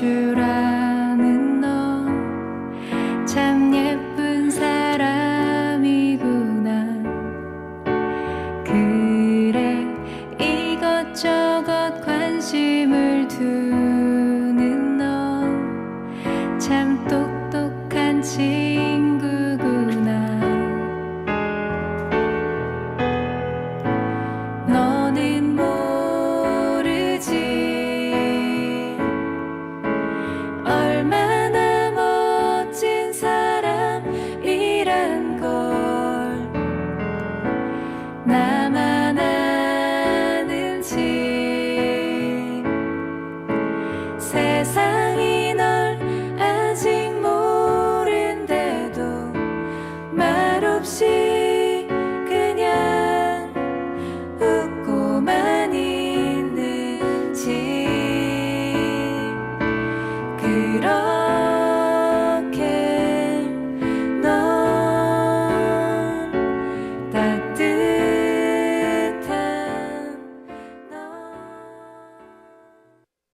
줄 아는 너 참 예쁜 사람이구나. 그래 이것저것 관심을 두는 너 참 똑똑한 친 세상.